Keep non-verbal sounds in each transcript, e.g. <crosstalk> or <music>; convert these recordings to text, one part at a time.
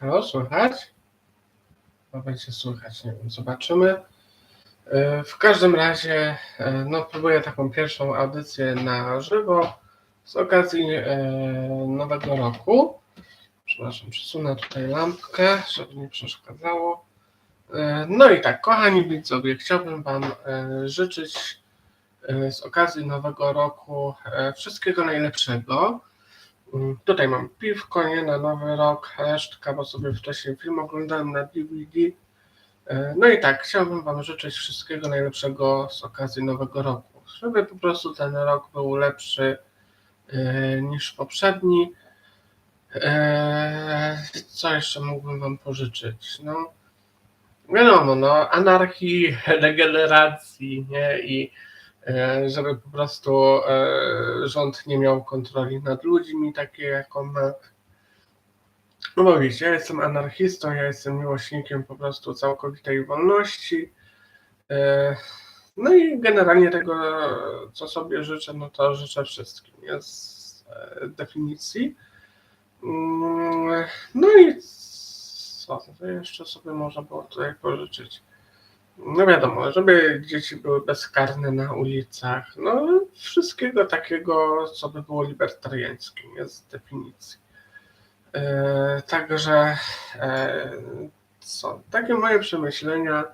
Halo, słychać? No będzie słychać, nie wiem, zobaczymy. E, W każdym razie, e, no próbuję taką pierwszą audycję na żywo z okazji e, nowego roku. Przepraszam, przesunę tutaj lampkę, żeby nie przeszkadzało. No i tak, kochani widzowie, chciałbym Wam życzyć z okazji nowego roku wszystkiego najlepszego. Mm, Tutaj mam piwko, nie na nowy rok, resztka, bo sobie wcześniej film oglądałem na DVD. E, No i tak, chciałbym Wam życzyć wszystkiego najlepszego z okazji nowego roku. Żeby po prostu ten rok był lepszy e, niż poprzedni. E, Co jeszcze mógłbym Wam pożyczyć? No, wiadomo, no, anarchii, <laughs> degeneracji, nie? I żeby po prostu e, rząd nie miał kontroli nad ludźmi, takie jak on ma. No bo wiecie, ja jestem anarchistą, ja jestem miłośnikiem po prostu całkowitej wolności. E, No i generalnie tego, co sobie życzę, no to życzę wszystkim, e, definicji. Mm, No i co jeszcze sobie można było tutaj pożyczyć? No wiadomo, żeby dzieci były bezkarne na ulicach, no wszystkiego takiego, co by było libertariańskie, nie z definicji. E, także e, co, takie moje przemyślenia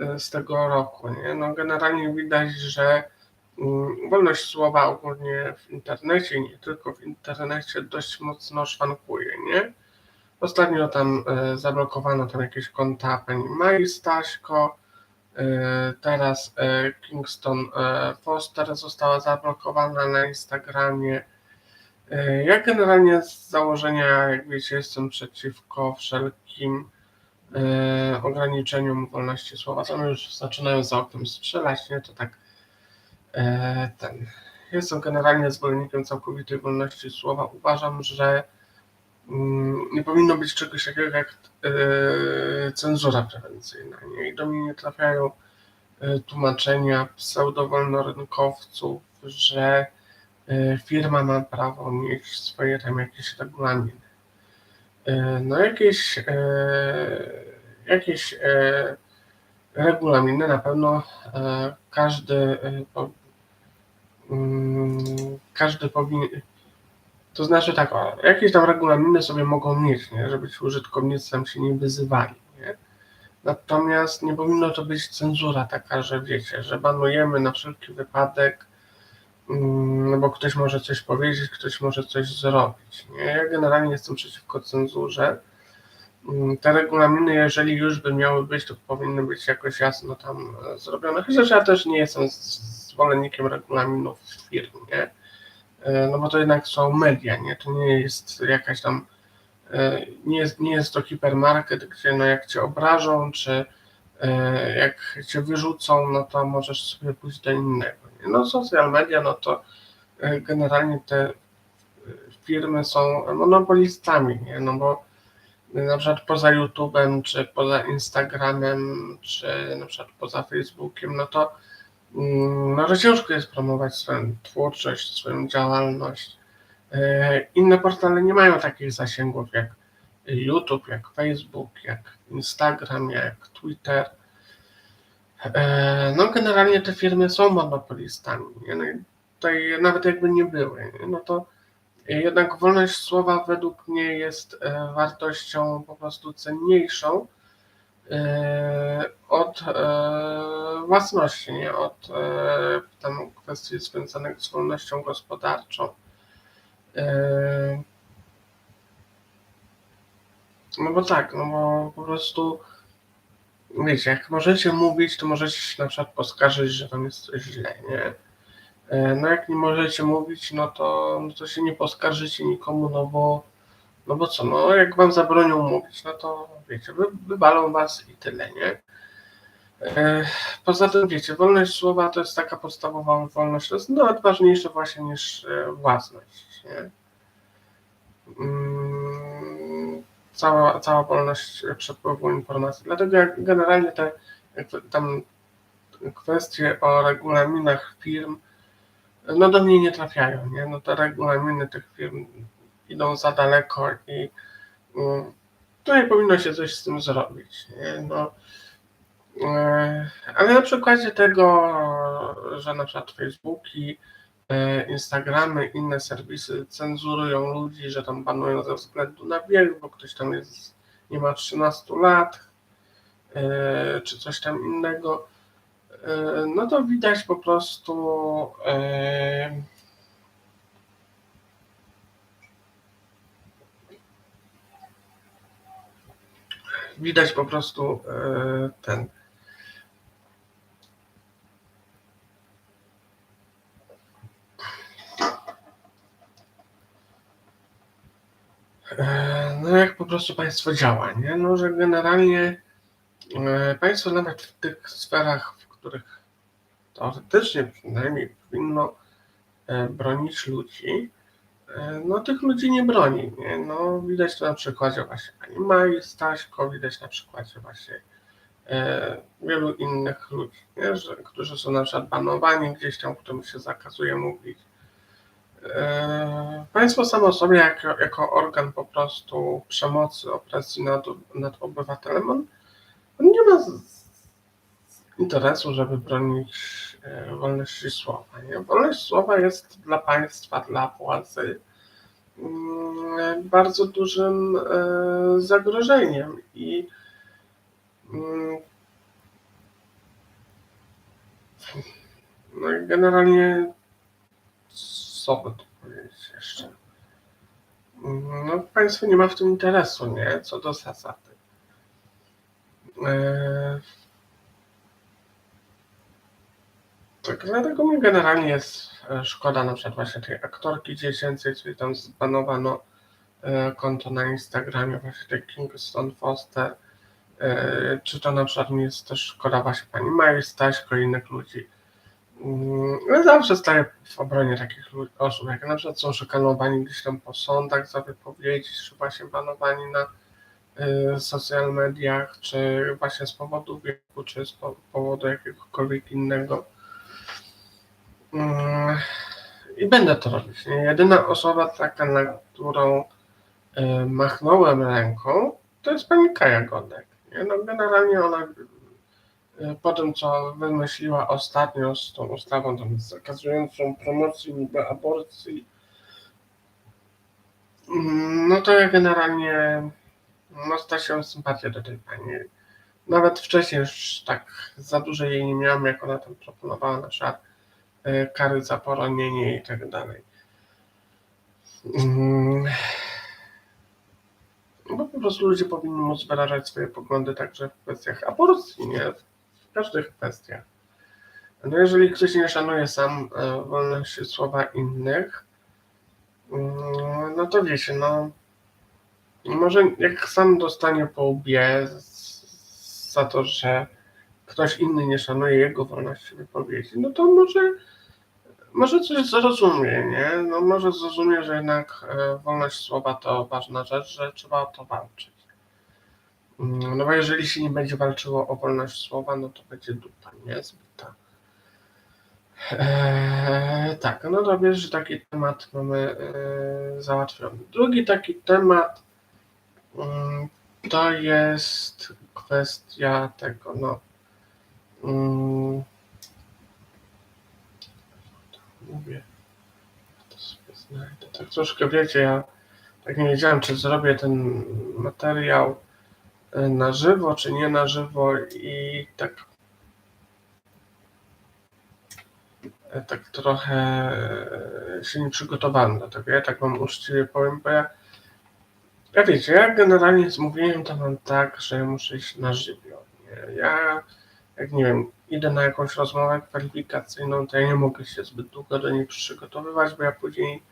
e, z tego roku, nie? No generalnie widać, że mm, wolność słowa ogólnie w internecie, nie tylko w internecie, dość mocno szwankuje, nie? Ostatnio tam e, zablokowano tam jakieś konta pani Mai Staśko, teraz e, Kingston e, Foster została zablokowana na Instagramie. E, Ja generalnie z założenia, jak wiecie, jestem przeciwko wszelkim e, ograniczeniom wolności słowa. Tam już zaczynają za oknem strzelać, nie? To tak e, ten. Jestem generalnie zwolennikiem całkowitej wolności słowa. Uważam, że nie powinno być czegoś takiego jak e, cenzura prewencyjna. Nie? I do mnie nie trafiają e, tłumaczenia pseudowolnorynkowców, że e, firma ma prawo mieć swoje tam jakieś regulaminy. No jakieś, jakieś regulaminy na pewno każdy, mm, każdy powinien, to znaczy tak, o, jakieś tam regulaminy sobie mogą mieć, nie? żeby ci użytkownicy tam się nie wyzywali. Nie? Natomiast nie powinno to być cenzura taka, że wiecie, że banujemy na wszelki wypadek, mm, no bo ktoś może coś powiedzieć, ktoś może coś zrobić. Nie? Ja generalnie jestem przeciwko cenzurze. Mm, Te regulaminy, jeżeli już by miały być, to powinny być jakoś jasno tam e, zrobione. Chociaż ja też nie jestem zwolennikiem regulaminów firm, nie? E, No bo to jednak są media, nie? To nie jest jakaś tam, e, nie jest, nie jest to hipermarket, gdzie no jak cię obrażą, czy e, jak cię wyrzucą, no to możesz sobie pójść do innego. Nie? No social media, no to generalnie te firmy są monopolistami, nie? No bo na przykład poza YouTube'em, czy poza Instagramem, czy na przykład poza Facebookiem, no to no, że ciężko jest promować swoją twórczość, swoją działalność. E, Inne portale nie mają takich zasięgów jak YouTube, jak Facebook, jak Instagram, jak Twitter. E, No generalnie te firmy są monopolistami. No tutaj nawet jakby nie były, no to jednak wolność słowa według mnie jest e, wartością po prostu cenniejszą od e, własności, nie od e, tam kwestii związanych z wolnością gospodarczą. No bo tak, no bo po prostu wiecie, jak możecie mówić, to możecie się na przykład poskarżyć, że tam jest coś źle, nie? No jak nie możecie mówić, no to, no to się nie poskarżycie nikomu, no bo, no bo co, no jak wam zabronią mówić, no to wiecie, wy, wywalą was i tyle, nie? E, Poza tym wiecie, wolność słowa to jest taka podstawowa wolność, to jest nawet ważniejsze właśnie niż e, własność, nie? Mm, Cała, cała wolność przepływu informacji. Dlatego jak generalnie te tam kwestie o regulaminach firm, no do mnie nie trafiają, nie? No te regulaminy tych firm idą za daleko i mm, tutaj powinno się coś z tym zrobić, nie? No, e, ale na przykładzie tego, że na przykład Facebooki, e, Instagramy, inne serwisy cenzurują ludzi, że tam banują ze względu na wiek, bo ktoś tam jest, nie ma 13 lat, e, czy coś tam innego, no to widać po prostu widać po prostu e, ten E, No jak po prostu państwo działa, nie? No, że generalnie e, państwo nawet w tych sferach, w których teoretycznie przynajmniej powinno bronić ludzi, no tych ludzi nie broni, nie? No widać to na przykładzie właśnie pani Staśko, widać na przykładzie właśnie e, wielu innych ludzi, nie? Że, którzy są na przykład banowani gdzieś tam, którym się zakazuje mówić. E, Państwo samo sobie jako, jako organ po prostu przemocy, opresji nad, nad obywatelem, on, on nie ma z interesu, żeby bronić e, wolności słowa. Nie? Wolność słowa jest dla państwa, dla władzy mm, bardzo dużym e, zagrożeniem i mm, no i generalnie co by tu powiedzieć jeszcze? No, państwo nie ma w tym interesu, nie? Co do zasady. Eee, tak, dlatego mi generalnie jest e, szkoda na przykład właśnie tej aktorki dziecięcej, czyli tam zbanowano e, konto na Instagramie właśnie tej Kingston Foster, e, czy to na przykład mi jest też szkoda właśnie pani Maji Staśko i innych ludzi, Mm, Ja zawsze staję w obronie takich osób, jak na przykład są szykanowani gdzieś tam po sądach za wypowiedzi, czy właśnie banowani na social mediach, czy właśnie z powodu wieku, czy z po- powodu jakiegokolwiek innego. Mm, I będę to robić. Jedyna osoba taka, na którą y, machnąłem ręką, to jest pani Kaja Godek. No, generalnie ona po tym, co wymyśliła ostatnio z tą ustawą tam zakazującą promocji niby aborcji, mm, no to ja generalnie no, straciłem sympatię do tej pani. Nawet wcześniej już tak za dużo jej nie miałem, jak ona tam proponowała na e, kary za poronienie i tak dalej. Mm. Bo po prostu ludzie powinni móc wyrażać swoje poglądy także w kwestiach aborcji, nie? W każdych kwestiach. No jeżeli ktoś nie szanuje sam e, wolności słowa innych, mm, no to wiecie, no może jak sam dostanie po łbie za to, że ktoś inny nie szanuje jego wolności wypowiedzi, no to może, może coś zrozumie, nie? No może zrozumie, że jednak e, wolność słowa to ważna rzecz, że trzeba o to walczyć. Mm, No bo jeżeli się nie będzie walczyło o wolność słowa, no to będzie dupa, nie? Eee, tak, no to wiesz, że taki temat mamy e, załatwiony. Drugi taki temat mm, to jest kwestia tego, no. mm, Mówię, to sobie znajdę. Tak troszkę wiecie, ja tak nie wiedziałem, czy zrobię ten materiał e, na żywo, czy nie na żywo i tak e, tak trochę e, się nie przygotowałem do tego. Ja tak wam uczciwie powiem, bo ja, ja wiecie, ja generalnie z mówieniem to mam tak, że muszę iść na żywioł. Ja, jak nie wiem, idę na jakąś rozmowę kwalifikacyjną, to ja nie mogę się zbyt długo do niej przygotowywać, bo ja później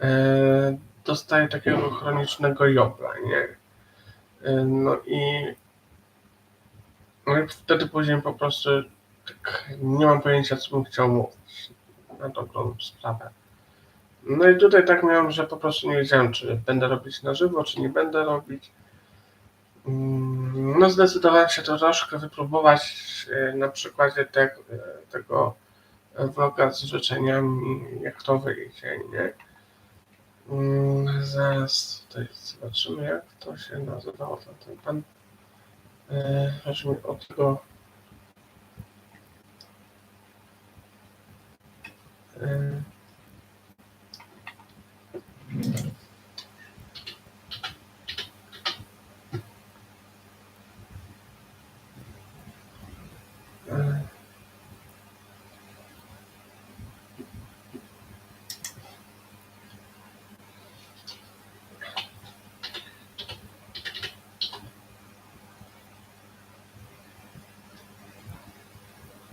e, dostaję takiego chronicznego jobla, nie? E, no i no i wtedy później po prostu tak nie mam pojęcia, co bym chciał mówić na dobrą sprawę. No i tutaj tak miałem, że po prostu nie wiedziałem, czy będę robić na żywo, czy nie będę robić. Mm, No zdecydowałem się to troszkę wypróbować e, na przykładzie te, e, tego vloga z życzeniami, jak to wyjdzie, nie? Mm, Zaraz tutaj zobaczymy, jak to się nazywało. Ten, pan. E, Chodzi mi o tego. e,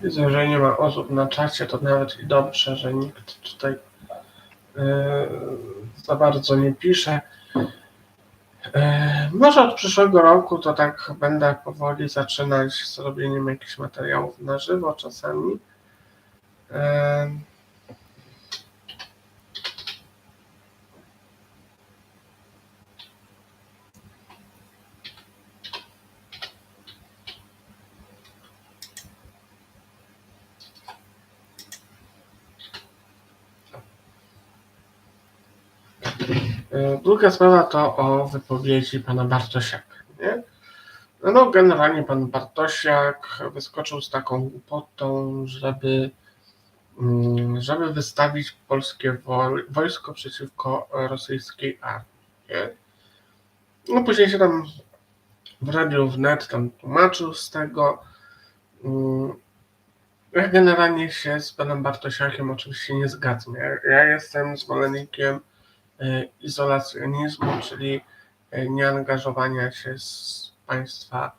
Widzę, że nie ma osób na czacie, to nawet i dobrze, że nikt tutaj e, za bardzo nie pisze. E, Może od przyszłego roku to tak będę powoli zaczynać z robieniem jakichś materiałów na żywo czasami. E, Druga sprawa to o wypowiedzi pana Bartosiaka. Nie? No, generalnie pan Bartosiak wyskoczył z taką głupotą, żeby, mm, żeby wystawić polskie wo- wojsko przeciwko rosyjskiej armii. Nie? No później się tam w radiu wnet tam tłumaczył z tego. Mm, Ja generalnie się z panem Bartosiakiem oczywiście nie zgadzam. Ja, ja jestem zwolennikiem e, izolacjonizmu, czyli e, nieangażowania się z państwa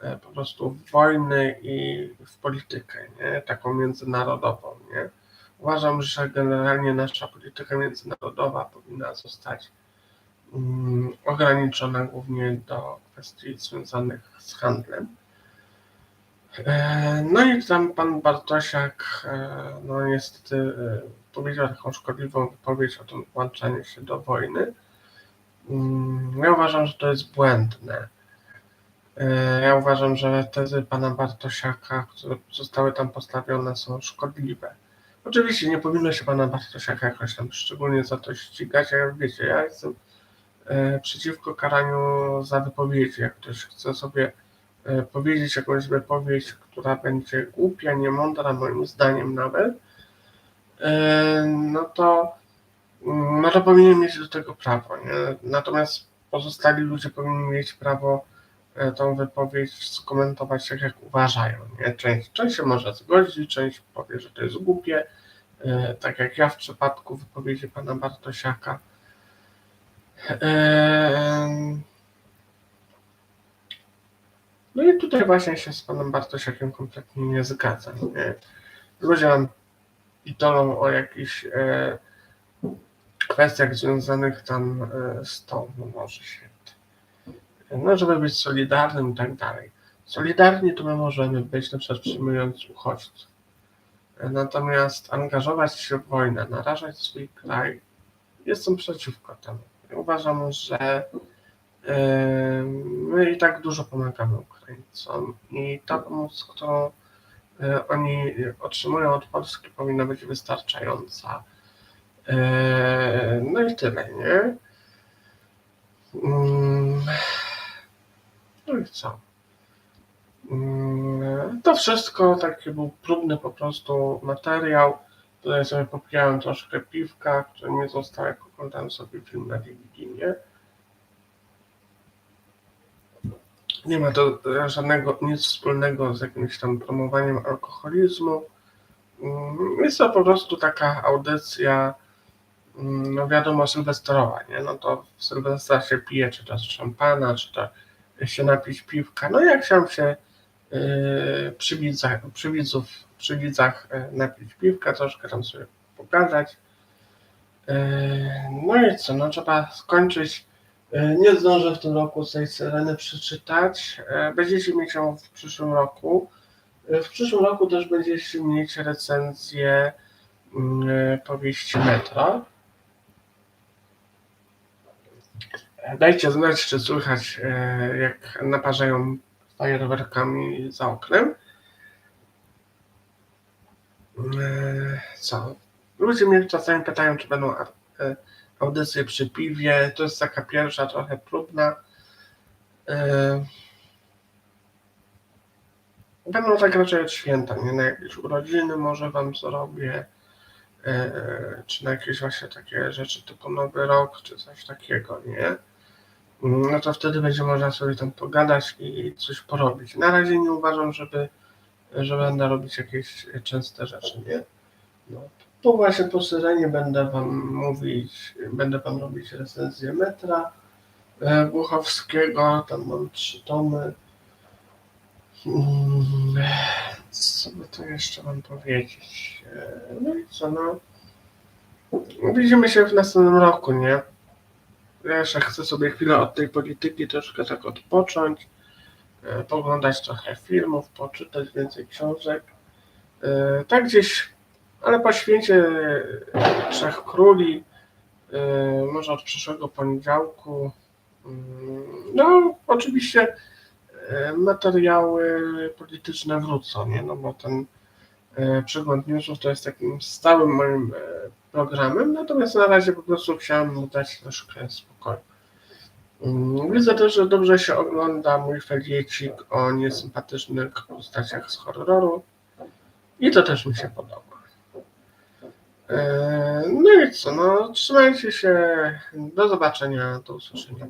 e, po prostu w wojny i w politykę, nie? taką międzynarodową. Nie? Uważam, że generalnie nasza polityka międzynarodowa powinna zostać mm, ograniczona głównie do kwestii związanych z handlem. E, No i tam pan Bartosiak, e, no niestety e, powiedział taką szkodliwą wypowiedź o tym włączaniu się do wojny. Mm, Ja uważam, że to jest błędne. Ja uważam, że tezy pana Bartosiaka, które zostały tam postawione, są szkodliwe. Oczywiście nie powinno się pana Bartosiaka jakoś tam szczególnie za to ścigać, jak wiecie, ja jestem przeciwko karaniu za wypowiedzi. Jak ktoś chce sobie powiedzieć jakąś wypowiedź, która będzie głupia, niemądra, moim zdaniem nawet, e, no to, mm, no to powinien mieć do tego prawo. Nie? Natomiast pozostali ludzie powinni mieć prawo e, tą wypowiedź skomentować tak, jak uważają. Nie? Część, część się może zgodzić, część powie, że to jest głupie, e, tak jak ja w przypadku wypowiedzi pana Bartosiaka. E, No i tutaj właśnie się z panem Bartosiakiem kompletnie nie zgadzam. Ludzie nam pitolą o jakichś e, kwestiach związanych tam e, z tą, no Boże Święty. No, żeby być solidarnym i tak dalej. Solidarni to my możemy być, na przykład przyjmując uchodźców. Natomiast angażować się w wojnę, narażać swój kraj, jestem przeciwko temu. Uważam, że e, my i tak dużo pomagamy Ukraińcom i ta pomoc, którą e, oni otrzymują od Polski, powinna być wystarczająca. E, No i tyle, nie? Mm, No i co? Mm, To wszystko taki był próbny po prostu materiał. Tutaj sobie popijałem troszkę piwka, które nie zostało, jak oglądałem sobie film na DVD, nie? Nie ma to żadnego, nic wspólnego z jakimś tam promowaniem alkoholizmu. Mm, Jest to po prostu taka audycja, mm, no wiadomo, sylwestrowa, nie? No to w Sylwestra się pije, czy to z szampana, czy to się napić piwka. No jak chciałem się yy, przy, widzach, przy, widzów, przy widzach yy, napić piwka, troszkę tam sobie pogadać. Yy, No i co, no trzeba skończyć. Yy, Nie zdążę w tym roku tej syreny przeczytać. Yy, Będziecie mieć ją w przyszłym roku. Yy, W przyszłym roku też będziecie mieć recenzję yy, powieści Metro. Dajcie znać, czy słychać, e, jak naparzają fajerwerkami za oknem. E, Co? Ludzie mnie czasami pytają, czy będą e, audycję przy piwie. To jest taka pierwsza, trochę próbna. E, Będą tak raczej od święta, nie na jakieś urodziny może wam zrobię, e, czy na jakieś właśnie takie rzeczy typu Nowy Rok, czy coś takiego, nie? Mm, No to wtedy będzie można sobie tam pogadać i coś porobić. Na razie nie uważam, żeby, że będę robić jakieś częste rzeczy, nie? No. Tu właśnie po Syrenie będę wam mówić, będę wam robić recenzję metra e, Buchowskiego, tam mam trzy tomy. Mm, Co by tu jeszcze mam powiedzieć? E, No i co, no. Widzimy się w następnym roku, nie? Ja jeszcze chcę sobie chwilę od tej polityki troszkę tak odpocząć, e, poglądać trochę filmów, poczytać więcej książek. E, Tak gdzieś, ale po święcie Trzech Króli, e, może od przyszłego poniedziałku. mm, No, oczywiście e, materiały polityczne wrócą, nie? No bo ten e, przegląd newsów to jest takim stałym moim programem, natomiast na razie po prostu chciałem mu dać troszkę spokoju. Mm, Widzę też, że dobrze się ogląda mój feliecik o niesympatycznych postaciach z horroru i to też mi się podoba. E, No i co, no trzymajcie się, do zobaczenia, do usłyszenia.